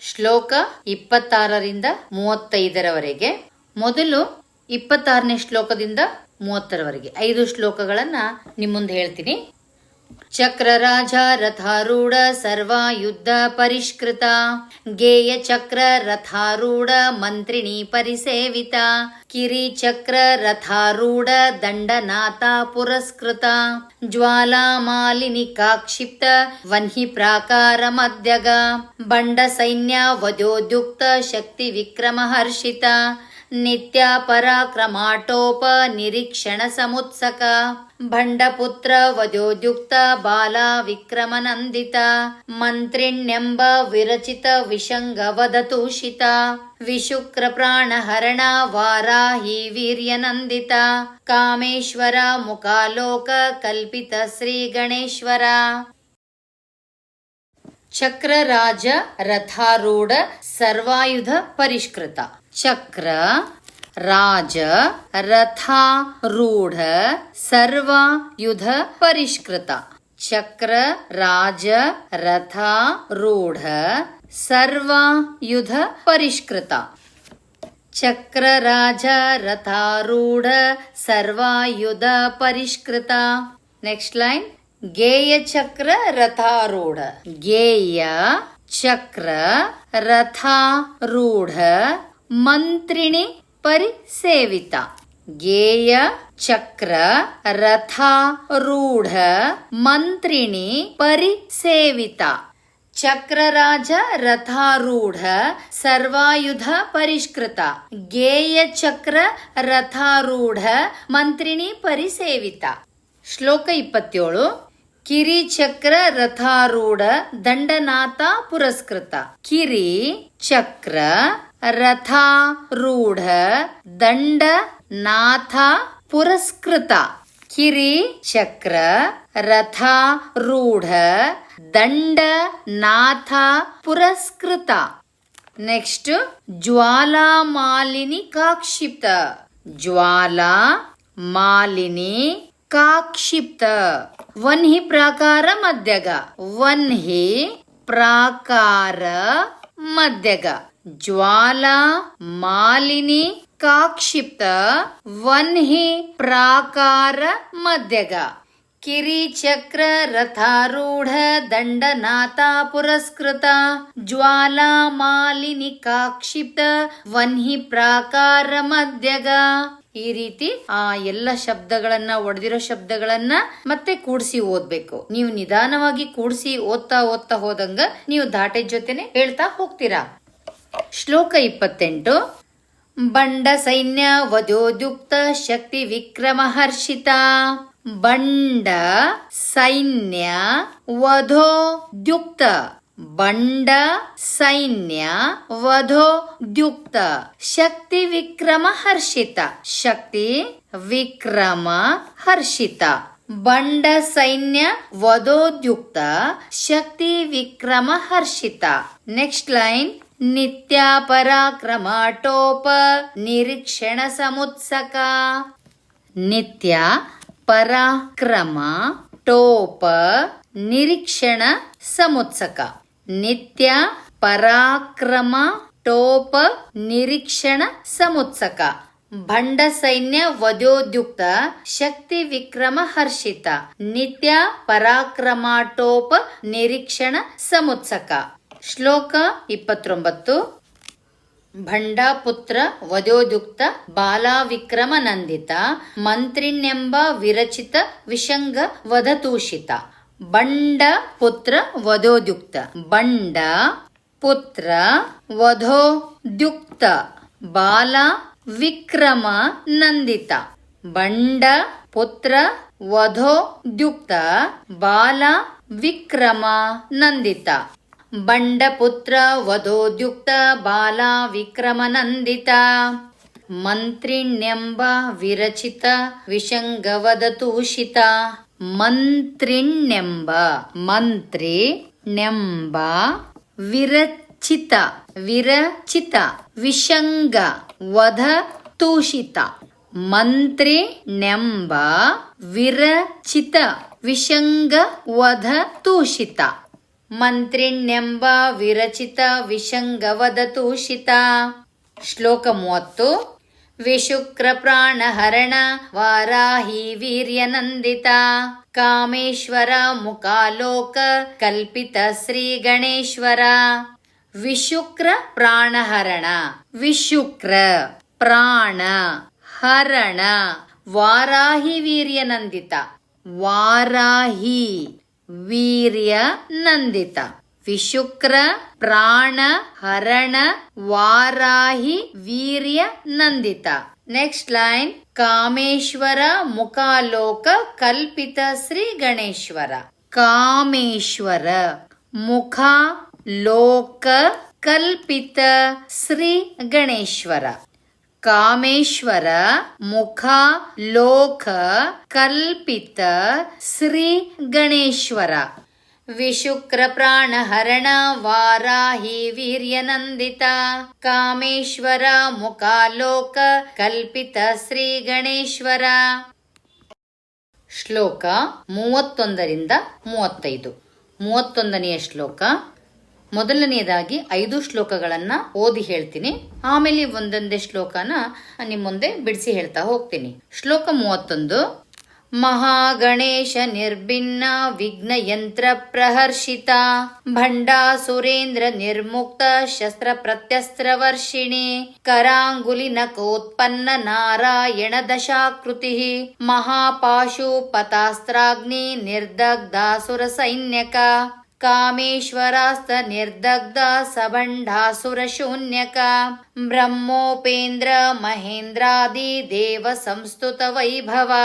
ಶ್ಲೋಕ ಇಪ್ಪತ್ತಾರರಿಂದ ಮೂವತ್ತೈದರವರೆಗೆ. ಮೊದಲು ಇಪ್ಪತ್ತಾರನೇ ಶ್ಲೋಕದಿಂದ ಮೂವತ್ತರವರೆಗೆ. ಐದು ಶ್ಲೋಕಗಳನ್ನ ನಿಮ್ಮ ಮುಂದೆ ಹೇಳ್ತೀನಿ. ಚಕ್ರರಾಜ ರಥಾರೂಢ ಸರ್ವಾಯುದ್ಧ ಪರಿಷ್ಕೃತ ಗೇಯ ಚಕ್ರ ರಥಾರೂಢ ಮಂತ್ರಿಣಿ ಪರಿಸೇವಿತ ಕಿರಿ ಚಕ್ರ ರಥಾರೂಢ ದಂಡನಾಥ ಪುರಸ್ಕೃತ ಜ್ವಾಲಾ ಮಾಲಿನಿ ಕಾಕ್ಷಿಪ್ತ ವನ್ಹಿ ಪ್ರಾಕಾರ ಮಧ್ಯಗ नित्यापराक्रमाटोपनिरीक्षणसमुत्सक। परा क्रमाटोप भण्डपुत्र वयोद्युक्ता बाला विक्रम मन्त्रिण्यम्ब विरचित विशङ्ग वदतुषिता वाराही प्राणहरण वारा कामेश्वर मुकालोक कल्पित श्रीगणेश्वरा। ಚಕ್ರರಾಜ ರಥಾರೂಢ ಸರ್ವಾಯುಧ ಪರಿಷ್ಕೃತ ಚಕ್ರ ರಾಜ ರಥಾರೂಢ ಸರ್ವಾಯುಧ ಪರಿಷ್ಕೃತ ಚಕ್ರ ರಾಜ ರಥಾರೂಢ ಸರ್ವಾಯುಧ ಪರಿಷ್ಕೃತ ಚಕ್ರರಾಜ ರಥಾರೂಢ ಸರ್ವಾಯುಧ ಪರಿಷ್ಕೃತ ನೆಕ್ಸ್ಟ್ ಲೈನ್ ಗೇಯ ಚಕ್ರ ರಥಾರೂಢ. ಗೇಯ ಚಕ್ರ ರಥಾರೂಢ ಮಂತ್ರಿಣಿ ಪರಿಸೇವಿತ. ಗೇಯ ಚಕ್ರ ರಥಾರೂಢ ಮಂತ್ರಿಣಿ ಪರಿಸೇವಿತ. ಚಕ್ರರಾಜ ರಥಾರೂಢ ಸರ್ವಾಯುಧ ಪರಿಷ್ಕೃತ. ಗೇಯ ಚಕ್ರ ರಥಾರೂಢ ಮಂತ್ರಿಣಿ ಪರಿಸೇವಿತ. ಶ್ಲೋಕ ಇಪ್ಪತ್ತೇಳು. ಕಿರಿ ಚಕ್ರ ರಥಾರೂಢ ದಂಡನಾಥ ಪುರಸ್ಕೃತ. ಕಿರಿ ಚಕ್ರ ರಥಾರೂಢ ದಂಡನಾಥ ಪುರಸ್ಕೃತ. ಕಿರಿ ಚಕ್ರ ರಥಾರೂಢ ದಂಡನಾಥ ಪುರಸ್ಕೃತ. ನೆಕ್ಸ್ಟ್ ಜ್ವಾಲಾ ಮಾಲಿನಿ ಕಾಕ್ಷಿಪ್ತ. ಜ್ವಾಲಾ ಮಾಲಿನಿ ಕಾಕ್ಷಿಪ್ತ. वन ही प्राकार मध्यगा। वन ही प्राकार मध्यगा। ज्वाला, मालिनी, काक्षिप्त। वन ही प्राकार मध्यगा। किरी चक्र रथारूढ़ दंड नाता पुरस्कृता। ज्वाला, मालिनी, काक्षिप्त। वन ही प्राकार मध्यगा। ಈ ರೀತಿ ಆ ಎಲ್ಲ ಶಬ್ದಗಳನ್ನ, ಒಡೆದಿರೋ ಶಬ್ದಗಳನ್ನ ಮತ್ತೆ ಕೂಡಿಸಿ ಓದ್ಬೇಕು. ನೀವು ನಿಧಾನವಾಗಿ ಕೂಡಿಸಿ ಓದ್ತಾ ಓದ್ತಾ ಹೋದಂಗ ನೀವು ದಾಟೆ ಜೊತೆನೆ ಹೇಳ್ತಾ ಹೋಗ್ತೀರಾ. ಶ್ಲೋಕ ಇಪ್ಪತ್ತೆಂಟು. ಬಂಡ ಸೈನ್ಯ ವಧೋದ್ಯುಕ್ತ ಶಕ್ತಿ ವಿಕ್ರಮ ಹರ್ಷಿತ. ಬಂಡ ಸೈನ್ಯ ವಧೋದ್ಯುಕ್ತ ಬಂಡ ಸೈನ್ಯ ವಧೋದ್ಯುಕ್ತ, ಶಕ್ತಿ ವಿಕ್ರಮ ಹರ್ಷಿತ, ಶಕ್ತಿ ವಿಕ್ರಮ ಹರ್ಷಿತ. ಬಂಡ ಸೈನ್ಯ ವಧೋದ್ಯುಕ್ತ, ಶಕ್ತಿ ವಿಕ್ರಮ ಹರ್ಷಿತ. ನೆಕ್ಸ್ಟ್ ಲೈನ್, ನಿತ್ಯ ಪರಾಕ್ರಮಾಟೋಪ ನಿರೀಕ್ಷಣ ಸಮುತ್ಸಕ. ನಿತ್ಯ ಪರಾಕ್ರಮ ಟೋಪ ನಿರೀಕ್ಷಣ ಸಮುತ್ಸಕ. ನಿತ್ಯ ಪರಾಕ್ರಮ ಟೋಪ ನಿರೀಕ್ಷಣ, ಸಮುತ್ಸಕ. ಭಂಡ ಸೈನ್ಯ ವಧೋದ್ಯುಕ್ತ ಶಕ್ತಿ ವಿಕ್ರಮ ಹರ್ಷಿತ. ನಿತ್ಯ ಪರಾಕ್ರಮಾಟೋಪ ನಿರೀಕ್ಷಣ, ಸಮುತ್ಸಕ. ಶ್ಲೋಕ ಇಪ್ಪತ್ತೊಂಬತ್ತು. ಭಂಡಾಪುತ್ರ ವಧೋದ್ಯುಕ್ತ ಬಾಲಾವಿಕ್ರಮ ನಂದಿತ. ಮಂತ್ರಿನೆಂಬ ವಿರಚಿತ ವಿಷಂಗ ವಧತೂಷಿತ. ಬಂಡ ಪುತ್ರ ವಧೋದ್ಯುಕ್ತ. ಬಂಡ ಪುತ್ರ ವಧೋದ್ಯುಕ್ತ. ಬಾಲ ವಿಕ್ರಮ ನಂದಿತ. ಬಂಡ ಪುತ್ರ ವಧೋದ್ಯುಕ್ತ. ಬಾಲ ವಿಕ್ರಮ ನಂದಿತ. ಬಂಡಪುತ್ರ ವಧೋದ್ಯುಕ್ತ. ಬಾಲ ವಿಕ್ರಮ ನಂದಿತ. ಮಂತ್ರಿಣ್ಯಂಬ ವಿರಚಿತ. ವಿಷಂಗವದತೂಷಿತ ಮಂತ್ರಿಣ್ಯಂಬ ಮಂತ್ರಿ ನೆಂಬ, ವಿರಚಿತ ವಿರಚಿತ, ವಿಷಂಗ, ವಧ ತೂಷಿತ. ಮಂತ್ರಿ ನೆಂಬ, ವಿರಚಿತ, ವಿಷಂಗ, ವಧ ತೂಷಿತ. ಮಂತ್ರಿಣ್ಯಂಬ ವಿರಚಿತ ವಿಷಂಗವದತೂಷಿತ ಶ್ಲೋಕ ಮೂವತ್ತು. ವಿಶುಕ್ರ ಪ್ರಾಣಹರಣ ವಾರಾಹಿ ವೀರ್ಯನಂದಿತ. ಕಾಮೇಶ್ವರ ಮುಖಾಲೋಕ ಕಲ್ಪಿತ ಶ್ರೀ ಗಣೇಶ್ವರ. ವಿಶುಕ್ರ ಪ್ರಾಣಹರಣ ವಿಶುಕ್ರ ಪ್ರಾಣ ಹರಣ ವಾರಾಹಿ ವೀರ್ಯನಂದಿತ. ವಾರಾಹಿ ವೀರ್ಯ ನಂದಿತ ವಿಶುಕ್ರ, ಪ್ರಾಣ, ಹರಣ, ವಾರಾಹಿ, ವೀರ್ಯ, ನಂದಿತ. ನೆಕ್ಸ್ಟ್ ಲೈನ್ ಕಾಮೇಶ್ವರ, ಮುಖಾಲೋಕ, ಕಲ್ಪಿತ ಶ್ರೀ ಗಣೇಶ್ವರ. ಕಾಮೇಶ್ವರ, ಮುಖ, ಲೋಕ, ಕಲ್ಪಿತ ಶ್ರೀ ಗಣೇಶ್ವರ. ಕಾಮೇಶ್ವರ, ಮುಖ, ಲೋಕ, ಕಲ್ಪಿತ ಶ್ರೀ ಗಣೇಶ್ವರ. ವಾರಾಹಿ ವೀರ್ಯನಂದಿತ ಕಾಮೇಶ್ವರ ಮುಖಾಲೋಕ ಕಲ್ಪಿತ ಶ್ರೀ ಗಣೇಶ್ವರ ಶ್ಲೋಕ ಮೂವತ್ತೊಂದರಿಂದ ಮೂವತ್ತೈದು. ಮೂವತ್ತೊಂದನೆಯ ಶ್ಲೋಕ. ಮೊದಲನೆಯದಾಗಿ ಐದು ಶ್ಲೋಕಗಳನ್ನ ಓದಿ ಹೇಳ್ತೀನಿ. ಆಮೇಲೆ ಒಂದೊಂದೇ ಶ್ಲೋಕನ ನಿಮ್ಮ ಮುಂದೆ ಬಿಡಿಸಿ ಹೇಳ್ತಾ ಹೋಗ್ತೀನಿ. ಶ್ಲೋಕ ಮೂವತ್ತೊಂದು. महागणेशनिर्भिन्ना विघ्नयन्त्रप्रहर्षिता विघ्नयन्त्र प्रहर्षिता भण्डासुरेन्द्र निर्मुक्त शस्त्र प्रत्यस्त्रवर्षिणी कराङ्गुलि नारायण दशाकृतिः महापाशु पतास्त्राग्नि निर्दग्धासुर सैन्यका ब्रह्मोपेन्द्र महेन्द्रादिदेवसंस्तुतवैभवा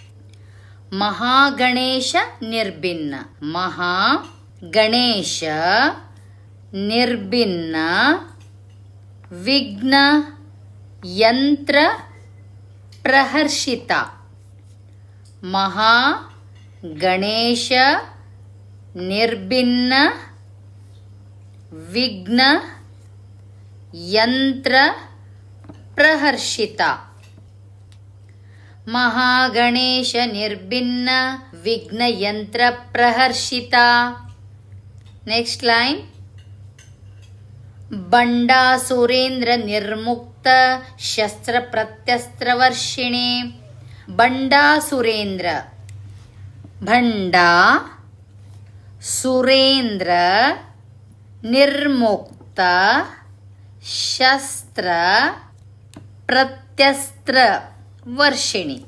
ಮಹಾಗಣೇಶ ನಿರ್ಭಿನ್ನ. ಮಹಾ ಗಣೇಶ ನಿರ್ಭಿನ್ನ ವಿಘ್ನ ಯಂತ್ರ ಪ್ರಹರ್ಷಿತ. ಮಹಾ ಗಣೇಶ ನಿರ್ಭಿನ್ನ ವಿಘ್ನ ಯಂತ್ರ ಪ್ರಹರ್ಷಿತ. ಮಹಾಗಣೇಶ ನಿರ್ಭಿನ್ನ ವಿಘ್ನ ಯಂತ್ರ ಪ್ರಹರ್ಷಿತ ನೆಕ್ಸ್ಟ್ ಲೈನ್ ಬಂಡಾಸುರೇಂದ್ರ ನಿರ್ಮುಕ್ತ ಶಸ್ತ್ರ ಪ್ರತ್ಯಸ್ತ್ರ ವರ್ಷಿಣಿ. ಬಂಡಾಸುರೇಂದ್ರ ಭಂಡಾ ಸುರೇಂದ್ರ ನಿರ್ಮುಕ್ತ ಶಸ್ತ್ರ ಪ್ರತ್ಯಸ್ತ್ರ. ವರ್ಷಿಣಿ.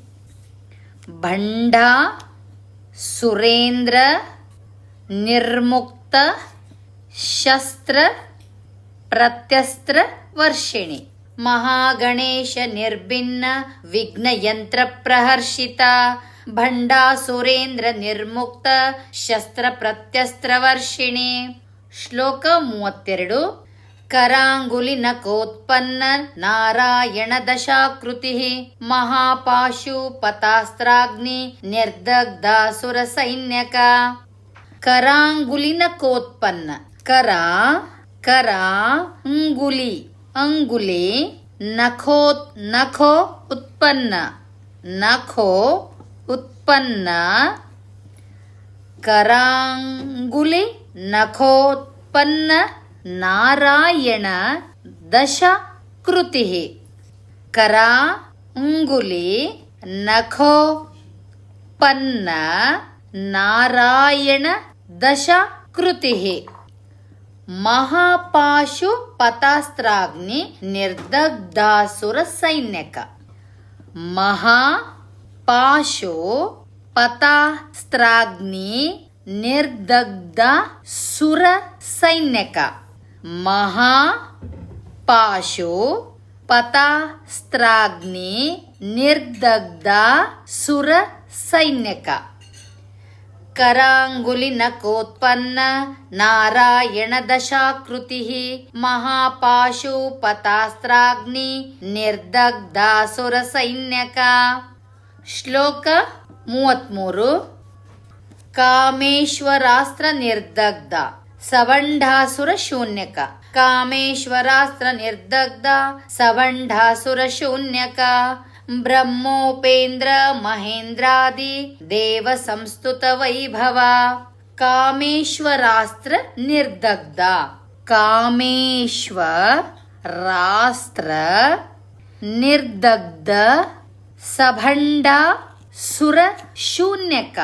ಭಂಡ, ಸುರೇಂದ್ರ, ನಿರ್ಮುಕ್ತ, ಶಸ್ತ್ರ, ಪ್ರತ್ಯಸ್ತ್ರ, ವರ್ಷಿಣಿ. ಮಹಾಗಣೇಶ ನಿರ್ಭಿನ್ನ, ವಿಘ್ನ ಯಂತ್ರ ಪ್ರಹರ್ಷಿತ. ಭಂಡಾಸುರೇಂದ್ರ ನಿರ್ಮುಕ್ತ, ಶಸ್ತ್ರ ಪ್ರತ್ಯಸ್ತ್ರ ವರ್ಷಿಣಿ. ಶ್ಲೋಕ ಮೂವತ್ತೆರಡು. ಕರಾಂಗುಲಿ ನಕೋತ್ಪನ್ನ ನಾರಾಯಣ ದಶಾಕೃತಿ. ಮಹಾಪಾಶು ಪತಾಸ್ತ್ರಾಗ್ನಿ ನಿರ್ದಗ್ಧಾಸುರ ಸೈನ್ಯಕ. ಕರಾಂಗುಲಿನ ಕೋತ್ಪನ್ನ ಕರ ಕರ, ಅಂಗುಲಿ ಅಂಗುಲಿ, ನಖೋ ನಖೋ ಉತ್ಪನ್ನ ನಾರಾಯಣ ದಶ ಕೃತಿ ಕರ, ಉಂಗುಲಿ, ನಖೋ, ಪನ್ನ, ನಾರಾಯಣ ದಶ ಕೃತಿ ಮಹಾಪಾಶು ಪತಾಸ್ತ್ರಾಗ್ನಿ ನಿರ್ದಗ್ಧಾಸುರ ಸೈನ್ಯಕ. ಮಹಾ ಪಾಶು ಪತಾಸ್ತ್ರಾಗ್ನಿ ನಿರ್ದಗ್ಧ ಸುರ ಸೈನ್ಯಕ. ಮಹಾಪಾಶೋ ಪತಾಸ್ತ್ರಾಗ್ನಿ ನಿರ್ದಗ್ಧ ಸುರ ಸೈನ್ಯಕ. ಕರಾಂಗುಲಿ ನಕೋತ್ಪನ್ನ ನಾರಾಯಣ ದಶಾಕೃತಿ ಮಹಾಪಾಶು ಪತಾಸ್ತ್ರಾಗ್ನಿ ನಿರ್ದಗ್ಧ ಸುರ ಸೈನ್ಯಕ. ಶ್ಲೋಕ ಮೂವತ್ಮೂರು. ಕಾಮೇಶ್ವರಾಸ್ತ್ರ ನಿರ್ದಗ್ಧ. ಸವಂಢಾಸುರ ಶೂನ್ಯಕ ಕಾಮೇಶ್ವರಾಸ್ತ್ರ ನಿರ್ದಗ್ಧ ಸವಂಢಾಸುರ ಶೂನ್ಯಕ ಬ್ರಹ್ಮೋಪೇಂದ್ರ ಮಹೇಂದ್ರಾದಿ ದೇವ ಸಂಸ್ತುತ ವೈಭವ. ಕಾಮೇಶ್ವರಾಸ್ತ್ರ ನಿರ್ದಗ್ಧ. ಕಾಮೇಶ್ವರಾಸ್ತ್ರ ನಿರ್ದಗ್ಧ ಸಭಂಡ ಸುರ ಶೂನ್ಯಕ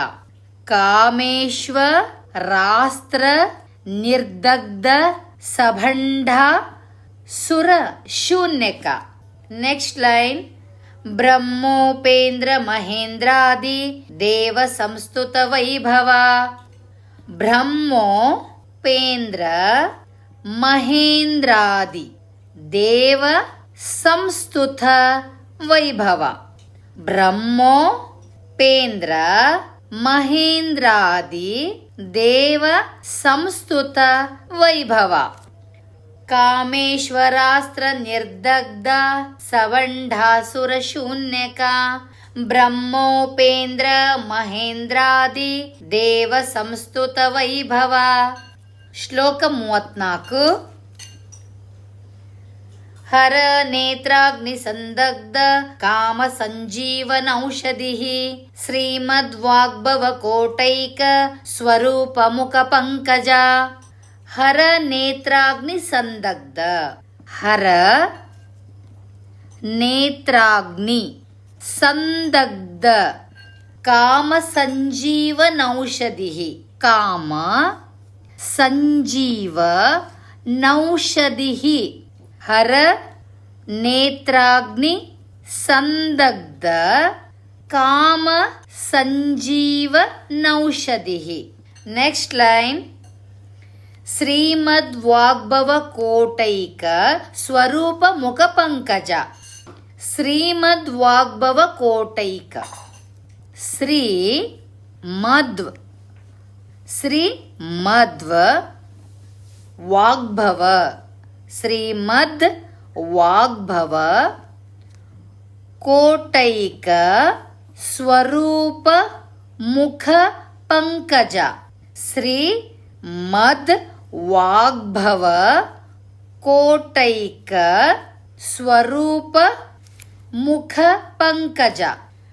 ಕಾಮೇಶ್ವರಾಸ್ತ್ರ ನಿರ್ದಗ್ಧ ಸಭಂಡ ಸುರ ಶೂನ್ಯಕ ನೆಕ್ಸ್ಟ್ ಲೈನ್ ಬ್ರಹ್ಮೋಪೇಂದ್ರ ಮಹೇಂದ್ರಾದಿ ದೇವ ಸಂಸ್ತುತ ವೈಭವ ಬ್ರಹ್ಮೋಪೇಂದ್ರ ಮಹೇಂದ್ರಾದಿ ದೇವ ಸಂಸ್ತುತ ವೈಭವ ಬ್ರಹ್ಮೋಪೇಂದ್ರ ಮಹೇಂದ್ರಾದಿ ದೇವ ಸಂಸ್ತುತ ವೈಭವ. ಕಾಮೇಶ್ವರಾಸ್ತ್ರ ನಿರ್ದಗ್ಧ ಸವಂಢಾಸುರ ಶೂನ್ಯಕ ಬ್ರಹ್ಮೋಪೇಂದ್ರ ಮಹೇಂದ್ರಾದಿ ದೇವ ಸಂಸ್ತುತ ವೈಭವ. ಶ್ಲೋಕ ಮೂವತ್ನಾಲ್ಕು ಹರ ನೇತ್ರಾಗ್ನಿ ಸಂದಗ್ಧ ಕಾಮ ಸಂಜೀವನೌಷಧಿ ಶ್ರೀಮದ್ವಾಗ್ಭವ ಕೋಟೈಕ ಸ್ವರೂಪ ಮುಖ ಪಂಕಜ. ಹರ ನೇತ್ರಾಗ್ನಿ ಸಂದಗ್ಧ. ಹರ ನೇತ್ರಾಗ್ನಿ ಸಂದಗ್ಧ ಕಾಮ ಸಂಜೀವನೌಷಧಿ ಕಾಮ ಸಂಜೀವ ನೌಷಧಿ ಹರ, ನೇತ್ರಾಗ್ನಿ, ಸಂದಗ್ಧ, ಕಾಮ, ಸಂಜೀವ ನೌಷಧಿ ನೆಕ್ಸ್ಟ್ ಲೈನ್ ಶ್ರೀಮದ್ ವಾಗ್ಭವ ಕೋಟೈಕ ಸ್ವರೂಪ ಮುಖ ಪಂಕಜ ಶ್ರೀಮದ್ ವಾಗ್ಭವ ಕೋಟೈಕ ಶ್ರೀ ಮಧ್ವ. ಶ್ರೀ ಮಧ್ವ ವಾಗ್ಭವ. ಶ್ರೀಮದ್ ವಾಗ್ಭವ ಕೋಟೈಕ ಸ್ವರೂಪ ಮುಖ ಪಂಕಜ ಶ್ರೀ ಮದ್ ವಾಗ್ಭವ ಕೋಟೈಕ ಸ್ವರೂಪ ಮುಖ ಪಂಕಜ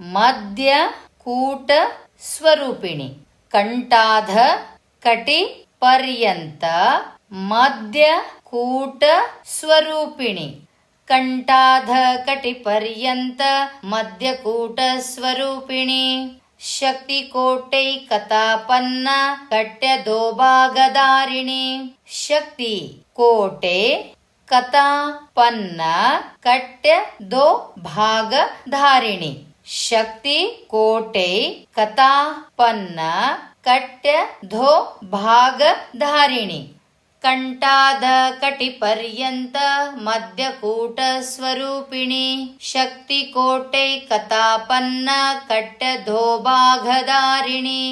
ಭಾಗಧಾರಿಣಿ ಮಧ್ಯ ಕೂಟ ಸ್ವರೂಪಿಣಿ. ಕಂಠಾಧ ಕಟಿ ಪರ್ಯಂತ ಮಧ್ಯ ಕೂಟ ಸ್ವರೂಪಿಣಿ. ಕಂಠಾಧ ಕಟಿ ಪರ್ಯಂತ ಮಧ್ಯಕೂಟ ಸ್ವರೂಪಿಣಿ. ಶಕ್ತಿ ಕೋಟೈ ಕಥಾಪನ್ನ ಕಟ್ಯ ದೋಭಾಗಧಾರಿಣಿ. ಶಕ್ತಿ ಕೋಟೆ ಕಥಾಪನ್ನ ಕಟ್ಯ ದೋ ಭಾಗ ಧಾರಿಣಿ ಶಕ್ತಿ ಕೋಟೆ ಕತಾಪನ್ನ ಕಟ್ಯ ಧೋ ಭಾಗ ಧಾರಿಣಿ ಕಂಠಾದ ಕಟಿಪರ್ಯಂತ ಮಧ್ಯಕೂಟ ಸ್ವರೂಪಿಣಿ ಶಕ್ತಿ ಕೋಟೆ ಕತಾಪನ್ನ ಕಟ್ಟ ಧೋಭಾಗಧಾರಿಣಿ